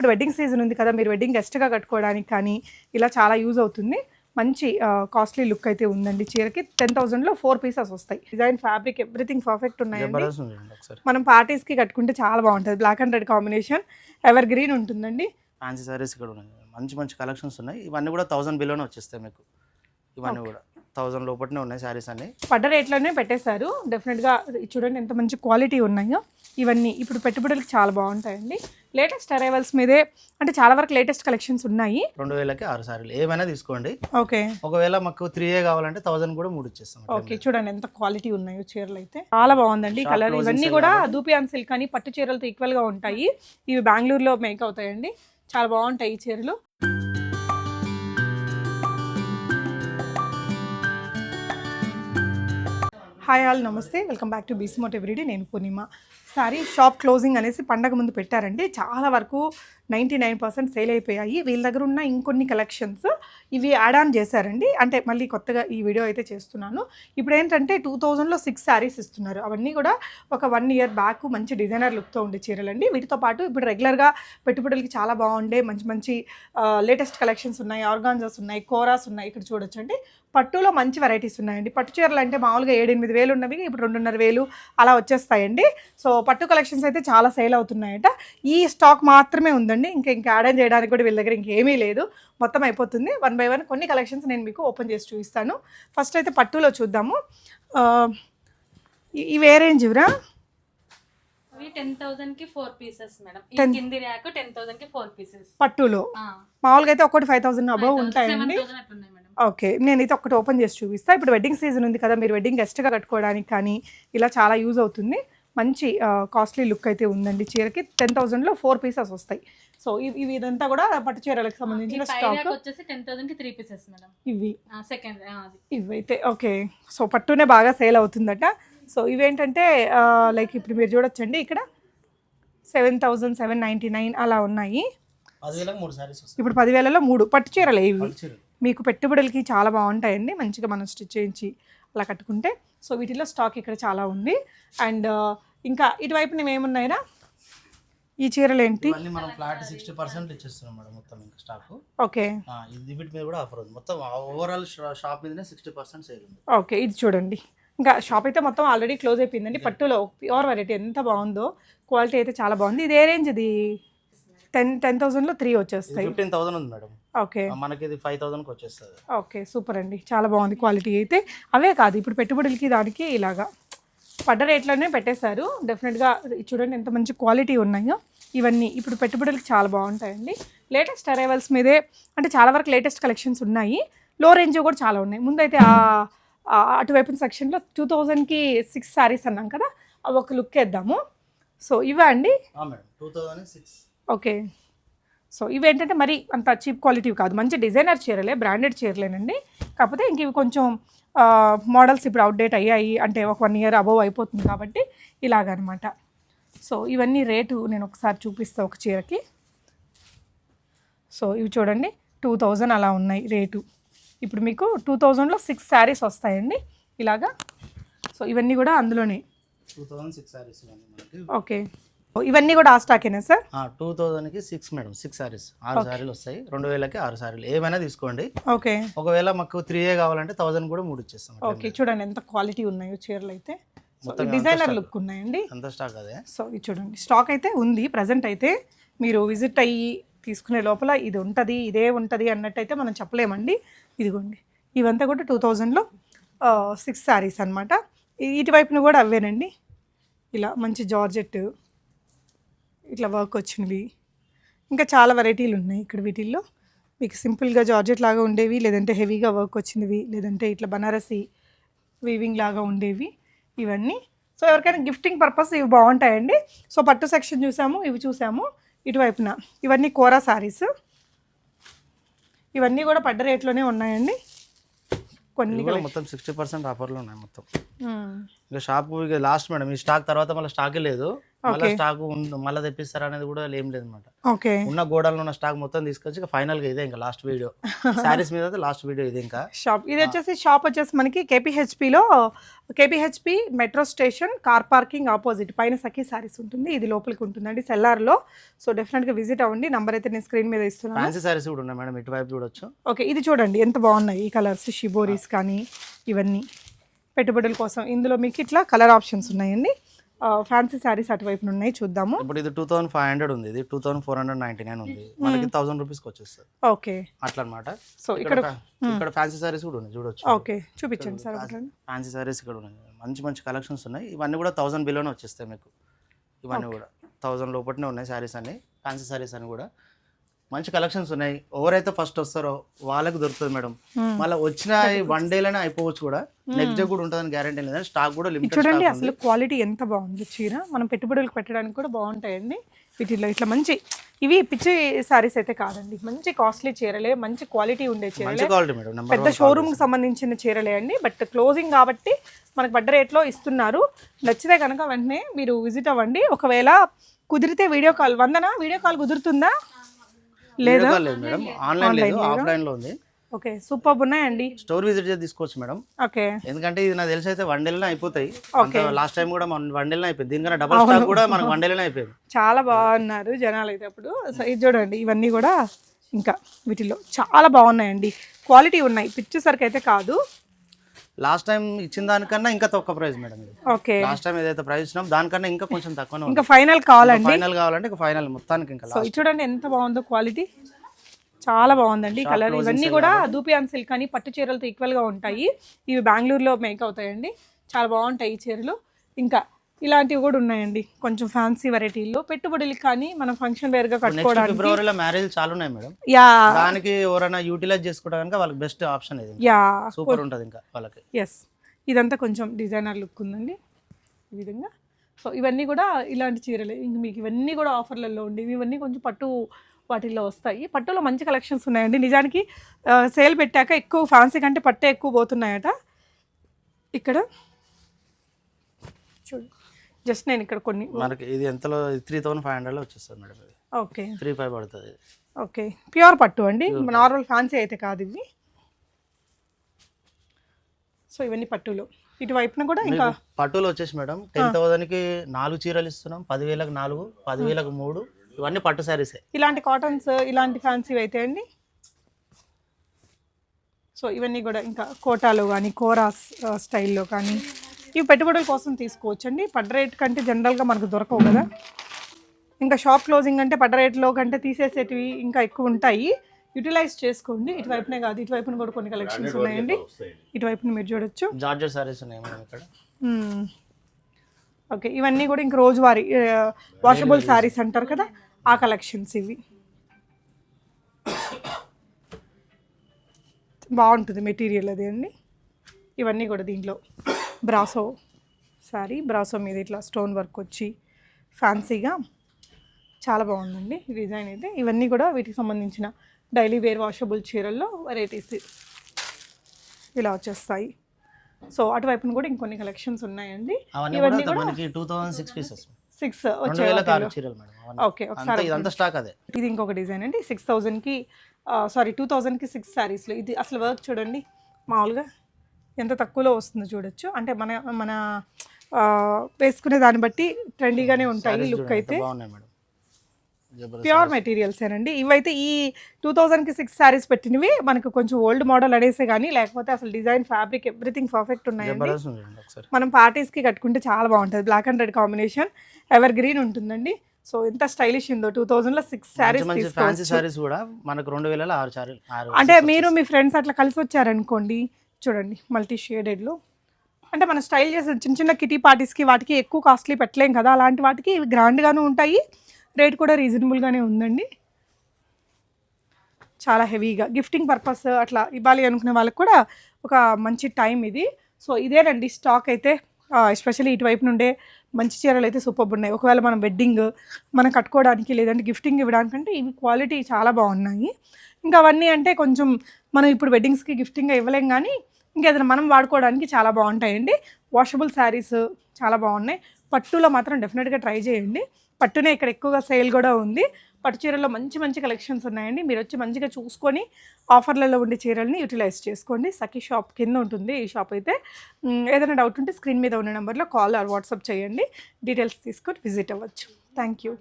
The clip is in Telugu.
ఇప్పుడు వెడ్డింగ్ సీజన్ ఉంది కదా మీరు వెడ్డింగ్ గెస్ట్గా కట్టుకోవడానికి కానీ ఇలా చాలా యూజ్ అవుతుంది. మంచి కాస్ట్లీ లుక్ అయితే ఉందండి చీరకి. టెన్ థౌసండ్లో ఫోర్ పీసెస్ వస్తాయి. డిజైన్ ఫ్యాబ్రిక్ ఎవ్రీథింగ్ పర్ఫెక్ట్ ఉన్నాయండి. ఒకసారి. మనం పార్టీస్కి కట్టుకుంటే చాలా బాగుంటుంది. Black and red combination evergreen ఉంటుందండి. ఫ్యాన్సీ సారీస్ ఇక్కడ ఉన్నాయి. మంచి మంచి కలెక్షన్స్ ఉన్నాయి. ఇవన్నీ కూడా థౌసండ్ బిలోనే వచ్చేస్తాయి మీకు. ఇవన్నీ కూడా. థౌసండ్ లోపలనే ఉన్నాయి శారీస్ అన్ని. పడ్డ రేట్లోనే పెట్టేశారు. డెఫినెట్గా చూడండి ఎంత మంచి క్వాలిటీ ఉన్నాయో. ఇవన్నీ ఇప్పుడు పెట్టుబడులకు చాలా బాగుంటాయండి. లేటెస్ట్ అరైవల్స్ మీదే అంటే చాలా వరకు లేటెస్ట్ కలెక్షన్స్ ఉన్నాయి. రెండు వేలకి ఆరు సారీలు. ఏమైనా తీసుకోండి. ఓకే. ఒకవేళ మాకు త్రీ ఏ కావాలంటే థౌసండ్ కూడా మూడు ఇచ్చేస్తాం. ఓకే చూడండి ఎంత క్వాలిటీ ఉన్నాయో చీరలు అయితే. చాలా బాగుందండి. కలర్ ఇవన్నీ కూడా. దూపియాన్ సిల్క్ అని పట్టు చీరలతో ఈక్వల్గా ఉంటాయి. ఇవి బెంగళూరులో మేక్ అవుతాయండి. చాలా బాగుంటాయి ఈ చీరలు. హాయ్ ఆల్ నమస్తే. వెల్కమ్ బ్యాక్ టు బీస్మోట్ ఎవ్రీడే. నేను పూర్ణిమ. సారీ షాప్ క్లోజింగ్ అనేసి పండగ ముందు పెట్టారండి. చాలా వరకు నైంటీ నైన్ పర్సెంట్ సేల్ అయిపోయాయి. వీళ్ళ దగ్గర ఉన్న ఇంకొన్ని కలెక్షన్స్ ఇవి యాడ్ ఆన్ చేశారండి. అంటే మళ్ళీ కొత్తగా ఈ వీడియో అయితే చేస్తున్నాను. ఇప్పుడు ఏంటంటే టూ థౌజండ్లో సిక్స్ శారీస్ ఇస్తున్నారు. అవన్నీ కూడా ఒక వన్ ఇయర్ బ్యాక్ మంచి డిజైనర్ లుక్తో ఉండే చీరలండి. వీటితో పాటు ఇప్పుడు రెగ్యులర్గా పెట్టుబడులకి చాలా బాగుండే మంచి మంచి లేటెస్ట్ కలెక్షన్స్ ఉన్నాయి. ఆర్గాన్జాస్ ఉన్నాయి కోరాస్ ఉన్నాయి. ఇక్కడ చూడొచ్చండి. పట్టులో మంచి వెరైటీస్ ఉన్నాయండి. పట్టు చీరలు అంటే మామూలుగా ఏడెనిమిది వేలు ఉన్నవి ఇప్పుడు రెండున్నర వేలు అలా వచ్చేస్తాయండి. సో పట్టు కలెక్షన్స్ అయితే చాలా సేల్ అవుతున్నాయట. ఈ స్టాక్ మాత్రమే ఉందండి. ఇంకా ఇంకా యాడ్ చేయడానికి కూడా వీళ్ళ దగ్గర ఇంకేమీ లేదు. మొత్తం అయిపోతుంది. వన్ బై వన్ కొన్ని కలెక్షన్స్ నేను మీకు ఓపెన్ చేసి చూపిస్తాను. ఫస్ట్ అయితే పట్టులో చూద్దాము. ఇవి ఏ రేంజ్ ఇవరా టెన్ థౌసండ్కి ఫోర్ పీసెస్ మేడం కింది ర్యాక్ టెన్ థౌసండ్కి ఫోర్ పీసెస్ పట్టులో? మామూలుగా అయితే ఒకటి ఫైవ్ థౌసండ్ అబవ్ ఉంటాయండి. ఓకే. నేనైతే ఒకటి ఓపెన్ చేసి చూపిస్తాను ఇప్పుడు వెడ్డింగ్ సీజన్ ఉంది కదా మీరు వెడ్డింగ్ గెస్ట్గా కట్టుకోవడానికి కానీ ఇలా చాలా యూజ్ అవుతుంది. మంచి కాస్ట్లీ లుక్ అయితే ఉందండి. చీరకి టెన్ థౌసండ్లో ఫోర్ పీసెస్ వస్తాయి. సో ఇవి ఇవి ఇదంతా కూడా పట్టు చీరలకు సంబంధించిన స్టాక్ వచ్చేసి టెన్ థౌసండ్కి త్రీ పీసెస్ మేడం ఇవి. సెకండ్ అది. ఇవైతే ఓకే. సో పట్టునే బాగా సేల్ అవుతుందట. సో ఇవేంటంటే లైక్ ఇప్పుడు మీరు చూడొచ్చండి ఇక్కడ seven thousand seven ninety nine అలా ఉన్నాయి. పదివేలకు మూడు సారీస్ వస్తాయి. ఇప్పుడు పదివేలలో మూడు పట్టు చీరలే ఇవి. మీకు పెట్టుబడులకి చాలా బాగుంటాయండి మంచిగా మనం స్టిచ్ చేయించి అలా కట్టుకుంటే. సో వీటిలో స్టాక్ ఇక్కడ చాలా ఉంది. అండ్ ఇంకా ఇటువైపు మేము ఏమున్నాయిరా ఈ చీరలు ఏంటి మనం ఫ్లాట్ సిక్స్టీ పర్సెంట్ ఇచ్చేస్తున్నాం మేడం మొత్తం ఇంకా స్టాక్ ఓకే. ఇది వీటి మీద కూడా ఆఫర్ ఉంది. మొత్తం ఓవరాల్ షాప్ మీదనే సిక్స్టీ పర్సెంట్ సేల్ ఉంది. ఓకే ఇది చూడండి. ఇంకా షాప్ అయితే మొత్తం ఆల్రెడీ క్లోజ్ అయిపోయిందండి. పట్టులో ప్యూర్ వెరైటీ ఎంత బాగుందో క్వాలిటీ అయితే చాలా బాగుంది. ఇది ఏ రేంజ్ ఇది టెన్ టెన్ థౌసండ్లో త్రీ వచ్చేస్తాయి. ఫిఫ్టీన్ థౌసండ్ ఉంది మేడం. ఓకే. మనకి ఇది ఫైవ్ థౌసండ్కి వచ్చేస్తుంది. ఓకే సూపర్ అండి. చాలా బాగుంది క్వాలిటీ అయితే. అవే కాదు ఇప్పుడు పెట్టుబడులకి దానికి ఇలాగా. పడ్డ రేట్లోనే పెట్టేశారు. డెఫినెట్గా చూడండి ఎంత మంచి క్వాలిటీ ఉన్నాయో. ఇవన్నీ ఇప్పుడు పెట్టుబడులకి చాలా బాగుంటాయండి. లేటెస్ట్ అరైవల్స్ మీదే అంటే చాలా వరకు లేటెస్ట్ కలెక్షన్స్ ఉన్నాయి. లో రేంజ్ కూడా చాలా ఉన్నాయి. ముందైతే అటువైపు సెక్షన్లో టూ థౌజండ్కి సిక్స్ శారీస్ అన్నాం కదా అవి ఒక లుక్ వేద్దాము. సో ఇవా అండి ఓకే సో ఇవి ఏంటంటే మరి అంత చీప్ క్వాలిటీ కాదు. మంచి డిజైనర్ చీరలే బ్రాండెడ్ చీరలేనండి. కాకపోతే ఇంక ఇవి కొంచెం మోడల్స్ ఇప్పుడు అవుట్డేట్ అయ్యాయి. అంటే ఒక వన్ ఇయర్ అబవ్ అయిపోతుంది కాబట్టి ఇలాగనమాట. సో ఇవన్నీ రేటు నేను ఒకసారి చూపిస్తాను ఒక చీరకి. సో ఇవి చూడండి. టూ థౌజండ్ అలా ఉన్నాయి రేటు. ఇప్పుడు మీకు టూ థౌజండ్లో సిక్స్ శారీస్ వస్తాయండి ఇలాగా. సో ఇవన్నీ కూడా అందులోనే. ఓకే. ఇవన్నీ కూడా ఆ స్టాకేనా సార్? టూ థౌసండ్కి సిక్స్ మేడం సిక్స్ సారీస్ ఆరు సారీలు వస్తాయి. రెండు వేలకి ఆరు సారీలు ఏమైనా తీసుకోండి. ఓకే ఒకవేళ మాకు త్రీ ఏ కావాలంటే థౌసండ్ కూడా మూడు ఇచ్చేస్తాం. ఓకే చూడండి ఎంత క్వాలిటీ ఉన్నాయో చీరలు అయితే. డిజైనర్ లుక్ ఉన్నాయండి. అంత స్టాక్ అదే. సో ఇది చూడండి. స్టాక్ అయితే ఉంది ప్రజెంట్ అయితే. మీరు విజిట్ అయ్యి తీసుకునే లోపల ఇది ఉంటుంది ఇదే ఉంటుంది అన్నట్టయితే మనం చెప్పలేమండి. ఇదిగోండి. ఇవంతా కూడా టూ థౌజండ్లో సిక్స్ శారీస్ అనమాట ఇటువైపున కూడా అవేనండి. ఇలా మంచి జార్జెట్ ఇట్లా వర్క్ వచ్చినవి ఇంకా చాలా వెరైటీలు ఉన్నాయి ఇక్కడ వీటిల్లో. మీకు సింపుల్గా జార్జెట్ లాగా ఉండేవి లేదంటే హెవీగా వర్క్ వచ్చినవి లేదంటే ఇట్లా బనారసి వీవింగ్ లాగా ఉండేవి. ఇవన్నీ. సో ఎవరికైనా గిఫ్టింగ్ పర్పస్ ఇవి బాగుంటాయండి. సో పట్టు సెక్షన్ చూసాము ఇవి చూసాము. ఇటువైపున. ఇవన్నీ కోరా సారీస్ ఇవన్నీ కూడా పడ్డ రేట్లోనే ఉన్నాయండి. కొన్ని మొత్తం సిక్స్టీ పర్సెంట్ ఆఫర్లు ఉన్నాయి మొత్తం. మ్మ్. ఇక షాప్ ఇక లాస్ట్ మేడం ఈ స్టాక్ తర్వాత మళ్ళీ స్టాకే లేదు. మళ్ళీ. స్టాక్ మళ్ళీ తెప్పిస్తారా అనేది కూడా ఏం లేదు అనమాట ఓకే. ఉన్న గోడల్లో ఉన్న స్టాక్ మొత్తం తీసుకొచ్చి final గా ఇదే ఇంకా లాస్ట్ వీడియో. శారీస్ మీద లాస్ట్ వీడియో ఇది ఇంకా. షాప్. ఇది వచ్చేసి షాప్ వచ్చేసి మనకి కేపీహెచ్పిలో KPHB metro station car parking opposite. పైన సఖీ సారీస్ ఉంటుంది ఇది లోపలికి ఉంటుందండి సెల్లార్లో. సో డెఫినెట్గా విజిట్ అవ్వండి. నంబర్ అయితే నేను స్క్రీన్ మీద ఇస్తున్నాను. ఫ్యాన్సీ కూడా ఉన్నాయి మేడం ఇటువైపు చూడొచ్చు. ఓకే ఇది చూడండి ఎంత బాగున్నాయి ఈ కలర్స్. షిబోరీస్ కానీ ఇవన్నీ. పెట్టుబడుల కోసం ఇందులో మీకు ఇట్లా కలర్ ఆప్షన్స్ ఉన్నాయండి. ఫ్యాన్సీ శారీస్ అటువైపు ఉన్నాయి చూద్దాము. ఇప్పుడు ఇది టూ థౌసండ్ ఫైవ్ హండ్రెడ్ ఉంది ఇది two thousand four hundred ninety nine ఉంది మనకి థౌసండ్ రూపీస్కి వచ్చేస్తుంది. ఓకే. అట్లా అనమాట సో ఇక్కడ ఇక్కడ ఫ్యాన్సీ శారీస్ కూడా ఉన్నాయి చూడొచ్చు. ఓకే చూపించండి సార్ ఫ్యాన్సీ శారీస్ ఇక్కడ ఉన్నాయి. మంచి మంచి కలెక్షన్స్ ఉన్నాయి. ఇవన్నీ కూడా థౌసండ్ బిలోనే వచ్చేస్తాయి మీకు. ఇవన్నీ కూడా. థౌసండ్ లోపలనే ఉన్నాయి శారీస్ అన్ని ఫ్యాన్సీ శారీస్ అని కూడా. మంచి కలెక్షన్స్ ఉన్నాయి. ఎవరైతే ఫస్ట్ వస్తారో వాళ్ళకి దొరుకుతుంది మేడం. Hmm. మళ్ళీ వచ్చిన వన్ డేలోనే అయిపోవచ్చు కూడా. నెక్స్ట్ డే కూడా ఉంటుందని గ్యారంటీ లేదని స్టాక్ కూడా ఇది లిమిటెడ్ చూడండి అసలు క్వాలిటీ ఎంత బాగుంది చీర. మనం పెట్టుబడులకు పెట్టడానికి కూడా బాగుంటాయండి. వీటిలో ఇట్లా మంచి ఇవి పిచ్చి సారీస్ అయితే కాదండి. మంచి కాస్ట్లీ చీరలే మంచి క్వాలిటీ ఉండే చీరలే. పెద్ద షోరూమ్కి సంబంధించిన చీరలే అండి. బట్ క్లోజింగ్ కాబట్టి మనకు పడ్డ రేట్లో ఇస్తున్నారు. నచ్చితే కనుక వెంటనే మీరు విజిట్ అవ్వండి. ఒకవేళ కుదిరితే video call Vandana? Video call కుదురుతుందా? లేదా? లేదు మేడం. ఆన్లైన్ లేదు ఆఫ్లైన్లో ఉంది. ఓకే సూపర్ ఉన్నాయండి? స్టోర్ విజిట్ చేసి తీసుకోవచ్చు మేడం. ఓకే. ఎందుకంటే ఇది నాకు తెలిసి అయితే వన్ డేలోనే అయిపోతాయి. లాస్ట్ టైం కూడా మన వన్ డేలోనే అయిపోయింది. దీనికన్నా డబల్ స్టాక్ కూడా మనకు వన్ డేలోనే అయిపోయింది. చాలా బాగున్నారు జనాలు అయితే అప్పుడు. సో ఇది చూడండి ఇవన్నీ కూడా ఇంకా వీటిలో చాలా బాగున్నాయండి. క్వాలిటీ ఉన్నాయి. పిక్చర్ సరికి అయితే కాదు. లాస్ట్ టైం ఇచ్చిన దానికన్నా ఇంకా తక్కువ price madam okay. Last time ఏదైతే ప్రైస్ ఇచ్చినాం దానికన్నా ఇంకా కొంచెం తక్కువనే ఇంకా ఫైనల్ కావాలండి? ఫైనల్ కావాలంటే ఇంకా ఫైనల్ మొత్తానికి ఇంకా చూడండి ఎంత బాగుందో క్వాలిటీ. చాలా బాగుందండి. కలర్ ఇవన్నీ కూడా దూపియాన్ సిల్క్ అని పట్టు చీరలతో ఈక్వల్గా ఉంటాయి. ఇవి బెంగళూరులో మేక్ అవుతాయండి. చాలా బాగుంటాయి ఈ చీరలు. ఇంకా ఇలాంటివి కూడా ఉన్నాయండి. కొంచెం ఫ్యాన్సీ వెరైటీల్లో పెట్టుబడులకి కానీ మనం ఫంక్షన్ వేర్గా కట్టుకోవడానికి ఫిబ్రవరిలో మ్యారేజ్ చాలా ఉన్నాయి మేడం. యా. దానికి ఎవరైనా యూటిలైజ్ చేసుకోవడం కనుక వాళ్ళకి బెస్ట్ ఆప్షన్ ఇది. యా. సూపర్ ఉంటుంది ఇంకా వాళ్ళకి. ఎస్ ఇదంతా కొంచెం డిజైనర్ లుక్ ఉందండి. ఈ విధంగా. సో ఇవన్నీ కూడా ఇలాంటి చీరలే. ఇంక మీకు ఇవన్నీ కూడా ఆఫర్లలో ఉండేవి ఇవన్నీ కొంచెం పట్టు వాటిల్లో వస్తాయి. పట్టులో మంచి కలెక్షన్స్ ఉన్నాయండి. నిజానికి సేల్ పెట్టాక ఎక్కువ ఫ్యాన్సీ కంటే పట్టే ఎక్కువ పోతున్నాయట. ఇక్కడ చూడు. జస్ట్ నేను ఇక్కడ కొన్ని మనకి ఇది ఎంతలో? త్రీ థౌసండ్ ఫైవ్ హండ్రెడ్లో వచ్చేస్తుంది మేడం ఇది. ఓకే. త్రీ ఫైవ్ పడుతుంది. ఓకే. ప్యూర్ పట్టు అండి. నార్మల్ ఫ్యాన్సీ అయితే కాదు ఇవి. సో ఇవన్నీ పట్టులు. ఇటువైపున కూడా ఇంకా పట్టులో వచ్చేసి మేడం టెన్ థౌసండ్కి నాలుగు చీరలు ఇస్తున్నాం. పదివేలకు నాలుగు పదివేలకు మూడు. ఇవన్నీ పట్టు శారీసే ఇలాంటి కాటన్స్ ఇలాంటి ఫ్యాన్సీ అయితే అండి. సో ఇవన్నీ కూడా ఇంకా కోటాలో కానీ కోరాస్ స్టైల్లో కానీ ఇవి పెట్టుబడుల కోసం తీసుకోవచ్చు అండి పడ్డ రేట్ కంటే జనరల్గా మనకు దొరకవు కదా. ఇంకా షాప్ క్లోజింగ్ అంటే పడ్డ రేట్లో కంటే తీసేసేటివి ఇంకా ఎక్కువ ఉంటాయి. యూటిలైజ్ చేసుకోండి. ఇటువైపునే కాదు ఇటువైపున కూడా కొన్ని కలెక్షన్స్ ఉన్నాయండి. ఇటువైపున మీరు చూడొచ్చు. జార్జెట్ శారీస్ ఉన్నాయి ఇక్కడ. ఓకే ఇవన్నీ కూడా ఇంక రోజువారీ వాషబుల్ శారీస్ అంటారు కదా ఆ కలెక్షన్స్ ఇవి. బాగుంటుంది మెటీరియల్ అది అండి. ఇవన్నీ కూడా దీంట్లో. బ్రాసో శారీ బ్రాసో మీద ఇట్లా స్టోన్ వర్క్ వచ్చి ఫ్యాన్సీగా చాలా బాగుందండి డిజైన్ అయితే. ఇవన్నీ కూడా వీటికి సంబంధించిన డైలీ వేర్ వాషబుల్ చీరల్లో వెరైటీస్ ఇలా వచ్చేస్తాయి. సో అటువైపున కూడా ఇంకొన్ని కలెక్షన్స్ ఉన్నాయండి. ఇవన్నీ కూడా కూడా మనకి two thousand six pieces. Okay అంతా ఒకసారి. ఇదంతా స్టాక్ అదే. ఇది ఇంకొక డిజైన్ అండి. సిక్స్ థౌజండ్కి సారీ టూ థౌజండ్కి సిక్స్ శారీస్లో ఇది అసలు వర్క్ చూడండి. మామూలుగా ఎంత తక్కువలో వస్తుందో చూడొచ్చు. అంటే మన మన వేసుకునే దాన్ని బట్టి ట్రెండీగానే ఉంటాయి Sarees లుక్ అయితే. ప్యూర్ మెటీరియల్స్ ఏనండి ఇవైతే ఈ టూ థౌజండ్కి సిక్స్ శారీస్ పెట్టినవి. మనకు కొంచెం ఓల్డ్ మోడల్ అనేసే కానీ లేకపోతే అసలు డిజైన్ ఫ్యాబ్రిక్ ఎవ్రీథింగ్ పర్ఫెక్ట్ ఉన్నాయండి. మనం పార్టీస్కి కట్టుకుంటే చాలా బాగుంటుంది. Black and red combination evergreen ఉంటుందండి. సో ఎంత స్టైలిష్ ఉందో టూ థౌజండ్లో సిక్స్ శారీస్ ఫ్యాన్సీ శారీస్ కూడా మనకు రెండు శారీ ఆరు అంటే మీరు మీ ఫ్రెండ్స్ అట్లా కలిసి వచ్చారనుకోండి చూడండి మల్టీ షేడెడ్లో అంటే మన స్టైల్ చేసే చిన్న చిన్న కిటీ పార్టీస్కి వాటికి ఎక్కువ కాస్ట్లీ పెట్టలేం కదా అలాంటి వాటికి ఇవి గ్రాండ్గాను ఉంటాయి. రేట్ కూడా రీజనబుల్గానే ఉందండి. చాలా హెవీగా గిఫ్టింగ్ పర్పస్ అట్లా ఇవ్వాలి అనుకునే వాళ్ళకి కూడా ఒక మంచి టైం ఇది. సో ఇదేనండి స్టాక్ అయితే. ఎస్పెషల్లీ ఇటువైపు నుండే మంచి చీరలు అయితే సూపర్ ఉన్నాయి. ఒకవేళ మనం వెడ్డింగ్ మనం కట్టుకోవడానికి లేదంటే గిఫ్టింగ్ ఇవ్వడానికంటే ఇవి క్వాలిటీ చాలా బాగున్నాయి. ఇంకా అవన్నీ అంటే కొంచెం మనం ఇప్పుడు వెడ్డింగ్స్కి గిఫ్టింగ్గా ఇవ్వలేం కానీ ఇంకేదైనా మనం వాడుకోవడానికి చాలా బాగుంటాయండి. వాషబుల్ శారీస్ చాలా బాగున్నాయి. పట్టులో మాత్రం డెఫినెట్గా ట్రై చేయండి. పట్టునే ఇక్కడ ఎక్కువగా సేల్ కూడా ఉంది. పట్టు చీరల్లో మంచి మంచి కలెక్షన్స్ ఉన్నాయండి. మీరు వచ్చి మంచిగా చూసుకొని ఆఫర్లలో ఉండే చీరల్ని యూటిలైజ్ చేసుకోండి. సఖీ షాప్ కింద ఉంటుంది ఈ షాప్ అయితే. ఏదైనా డౌట్ ఉంటే స్క్రీన్ మీద ఉన్న నెంబర్లో కాల్ ఆర్ వాట్సాప్ చేయండి. డీటెయిల్స్ తీసుకొని విజిట్ అవ్వచ్చు. Thank you